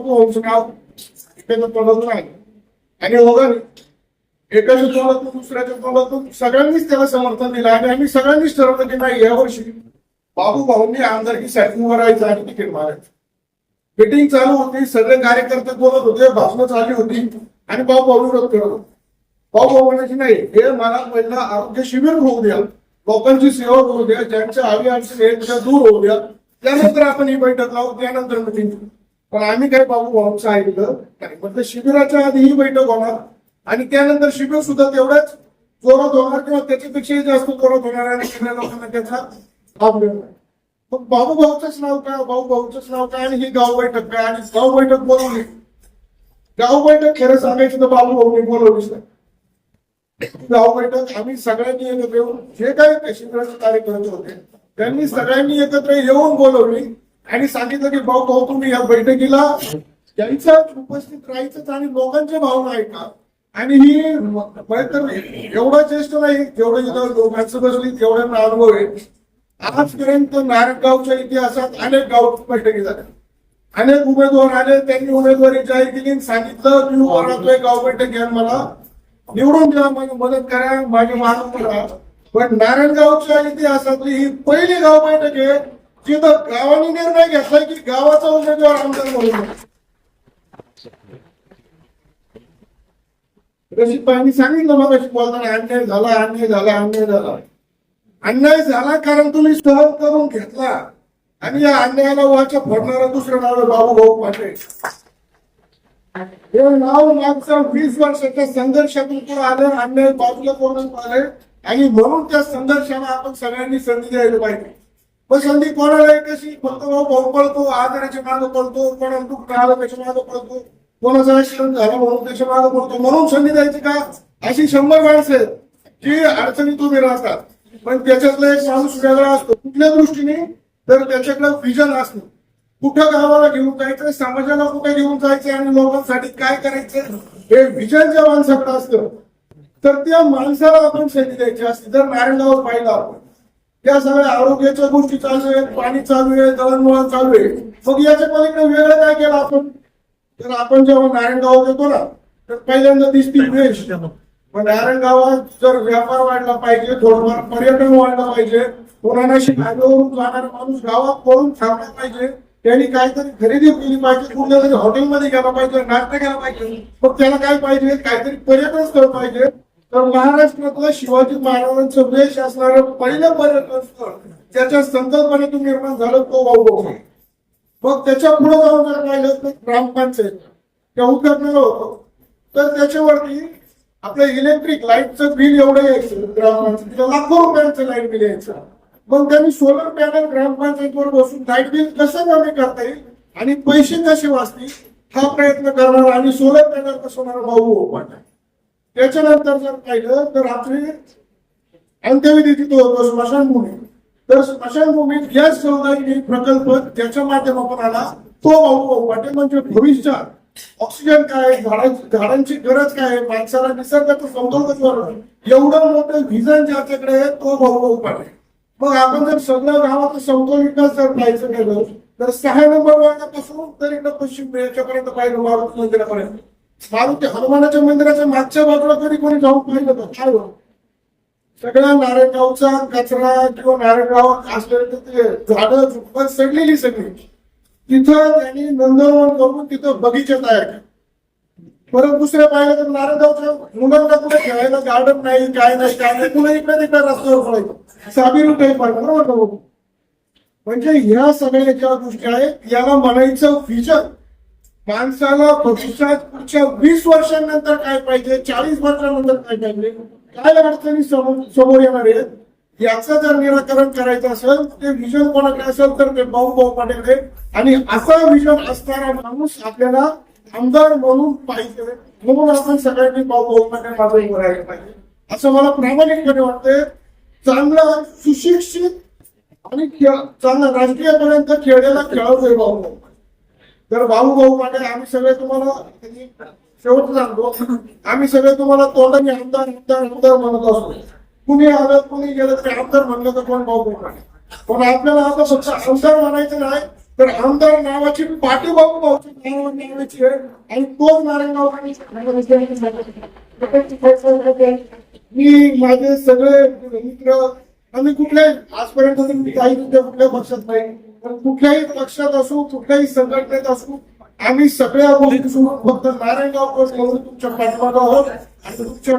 बाबू नाव पडत नाही. आणि बघा एकाच्या तोंडातून दुसऱ्याच्या तोंडातून सगळ्यांनीच त्याला समर्थन दिलं आणि आम्ही सगळ्यांनीच ठरवलं की नाही यावर्षी बाबू भाऊंनी आमदारकीसाठी उभं राहायचं आणि तिकीट मारायचं. मिटिंग चालू होती सगळे कार्यकर्ते बोलत होते भाषणं चालली होती आणि बाबू भाऊ विरोध करत होते. भाऊ भाऊ म्हणायचे नाही हे मला पहिलं आरोग्य शिबिर होऊ द्या लोकांची सेवा करू द्या ज्यांच्या हवी अडचणी दूर होऊ द्या त्यानंतर आपण ही बैठक लावू त्यानंतर मिटिंग पण आम्ही काय बाबू भाऊ सांगितलं नाही म्हटलं शिबिराच्या आधी ही बैठक होणार. आणि त्यानंतर शिबिर सुद्धा तेवढ्याच जोरात होणार किंवा त्याच्यापेक्षाही जास्त जोरात होणार आणि सगळ्या लोकांना त्याचा लाभ मिळणार. मग बाबू भाऊचंच नाव काय? बाबू भाऊचंच नाव काय? आणि ही गाव बैठक काय? आणि गाव बैठक बोलवली. गाव बैठक खरं सांगायचं तर बाबू भाऊनी बोलवलीच नाही. गाव बैठक आम्ही सगळ्यांनी एकत्र येऊन जे काही शिबिराचे कार्यकर्ते होते त्यांनी सगळ्यांनी एकत्र येऊन बोलवली. आणि सांगितलं की भाऊ भाऊ तुम्ही या बैठकीला यायचं उपस्थित राहायचंच आणि लोकांचे भावना ऐका. आणि ही तर एवढं ज्येष्ठ नाही जेवढं इथं लोकांचं बसली तेवढ्यांना अनुभव आहे. आजपर्यंत नारायणगावच्या इतिहासात अनेक गाव बैठकी झाल्या. अनेक उमेदवार आले त्यांनी उमेदवारी जाहीर केली सांगितलं मी उभा राहतोय गाव बैठक घ्या मला निवडून द्या माझी मदत करा माझी मागणी करा. पण नारायणगावच्या इतिहासातली ही पहिली गाव बैठक आहे तिथं गावाने निर्णय घेतलाय की गावाचा उमेदवार आमदार म्हणून रशीद भाईंनी सांगितलं मग अशी बोलताना अन्याय झाला अन्याय झाला अन्याय झाला. अन्याय झाला कारण तुम्ही सहन करून घेतला. आणि या अन्यायाला वाचा फोडणारा दुसरं नाव बाबू भाऊ पाटील हे नाव मागच्या वीस वर्षाच्या संघर्षातून पुढे आलं अन्याय बाजूला कोण आले आणि म्हणून त्या संघर्षाला आपण सगळ्यांनी संधी द्यायला पाहिजे. मग संधी कोणाला कशी फक्त भाऊ भाऊ पळतो आजाराच्या मागे पळतो कोणाला दुःख आलं त्याच्या मागं पळतो कोणाचा ऍक्सिडेंट झाला म्हणून त्याच्या मागं पडतो म्हणून संधी द्यायची का अशी शंभर माणसं आहेत जी अडचणीत उभी राहतात पण त्याच्यातला एक माणूस वेगळा असतो कुठल्या दृष्टीने तर त्याच्याकडे विजन असणं कुठं गावाला घेऊन जायचं समाजाला कुठे घेऊन जायचं आणि लोकांसाठी काय करायचं हे विजन ज्या माणसाकडे असतं तर त्या माणसाला आपण संधी द्यायची असते. जर नारायणगाव पाहिलं आपण त्या सगळ्या आरोग्याच्या गोष्टी चालू आहेत पाणी चालू आहे दळणवळण चालू आहे. मग याच्या पलीकडे वेगळं काय केलं आपण. तर आपण जेव्हा नारायणगावात येतो ना तर पहिल्यांदा दिसतील वेश पण नारायणगावात जर व्यापार वाढला पाहिजे थोडंफार पर्यटन वाढलं पाहिजे कोणाला शिकागोवरून जाणारा माणूस गावात पळून थांबला पाहिजे त्यांनी काहीतरी खरेदी केली पाहिजे कुठल्या तरी हॉटेलमध्ये गेला पाहिजे नाश्ता केला पाहिजे मग त्याला काय पाहिजे? काहीतरी पर्यटन स्थळ पाहिजे. तर महाराष्ट्रातलं शिवाजी महाराजांचं वेश असणारं पहिलं पर्यटन स्थळ त्याच्या संकल्पनेतून निर्माण झालं तो भाऊ मग त्याच्या पुढे जाऊन जर पाहिलं तर ग्रामपंचायत त्या उद्घाटनाला होतं. तर त्याच्यावरती आपलं इलेक्ट्रिक लाईटचं बिल एवढं यायचं ग्रामपंचायतीला लाखो रुपयांचं लाइट बिल यायचं. मग त्यांनी सोलर पॅनल ग्रामपंचायतीवर बसून लाइट बिल कसं कमी करता येईल? आणि पैसे कसे वाचतील? हा प्रयत्न करणार आणि सोलर पॅनल कसं होणार? भाऊ पाटील त्याच्यानंतर जर पाहिलं तर रात्री अंत्यविधी तिथं होतो स्मशानभूमी. तर स्मशानभूमीत गॅस सौदाई प्रकल्प त्याच्या माध्यमातून आला. तो भाऊ भाऊ पाटील म्हणजे भविष्यात ऑक्सिजन काय झाडांची झाडांची गरज काय आहे, माणसाला निसर्गाचं समतोल कसं एवढं मोठं व्हिजन ज्याच्याकडे आहे तो भाऊ पाटील. मग आपण जर सगळं गावाचा समतोल विकास जर पाहायचं गेलं तर सहा नंबर वार्डापासून तर इकडं पश्चिम याच्यापर्यंत पाहिलं मारुती मंदिरापर्यंत. मारुती हनुमानाच्या मंदिराच्या मागच्या बाजूला कधी कोणी जाऊन पाहिलं तर काय सगळा सगळ्या नारायणगावचा कचरा किंवा नारायणगाव असलेले ते झाडं झुडपं सडलेली सगळी. तिथं त्यांनी नंदनवन करून तिथं बगीचे तयार केले. परत दुसऱ्या पाहिलं तर नारायणगावच्या मुलांना कुठे खेळायला गार्डन नाही काय नाही काय नाही कुठे इकडे तिकडे रस्त्यावर पडायचं साबीर काही पाहिलं बरोबर ना म्हणजे ह्या सगळ्या ज्या गोष्टी आहेत याला म्हणायचं विजन माणसाला भविष्यात पुढच्या वीस वर्षांनंतर काय पाहिजे चाळीस वर्षांनंतर काय पाहिजे काय अडचणी समोर येणार आहेत याचं जर निराकरण करायचं असेल ते विजन कोणाकडे असेल तर ते भाऊ भाऊ पाटील आणि असा विजन असणारा माणूस आपल्याला आमदार म्हणून पाहिजे म्हणून आपण सगळ्यांनी भाऊ भाऊ पाटील मागे उभं राहिलं पाहिजे. असं मला प्रामाणिकपणे वाटतंय. चांगला सुशिक्षित आणि खेळ चांगला राजकीयपर्यंत खेळलेला खेळाडू आहे भाऊ भाऊ. तर भाऊ भाऊ पाटील आम्ही सगळे तुम्हाला शेवट सांगतो. आम्ही सगळे तुम्हाला तोंडाने आमदार आमदार आमदार म्हणत असतो. कुणी आलं कुणी गेलं तरी आमदार म्हणलं तर कोण भाऊ भाऊ पाटील? पण आपल्याला आता फक्त आमदार म्हणायचं नाही तर आमदार नावाची पाठीबाबू भाऊची नाव नावाची आहे. आणि तोच नारायणगाव मी माझे सगळे मित्र आम्ही कुठले आजपर्यंत मी काही कुठल्या कुठल्या पक्षात नाही. कुठल्याही पक्षात असू कुठल्याही संघटनेत असू आम्ही सगळ्या गोष्टी फक्त नारायणगावकर म्हणून तुमच्या पाठीमागं आहोत आणि तुमच्या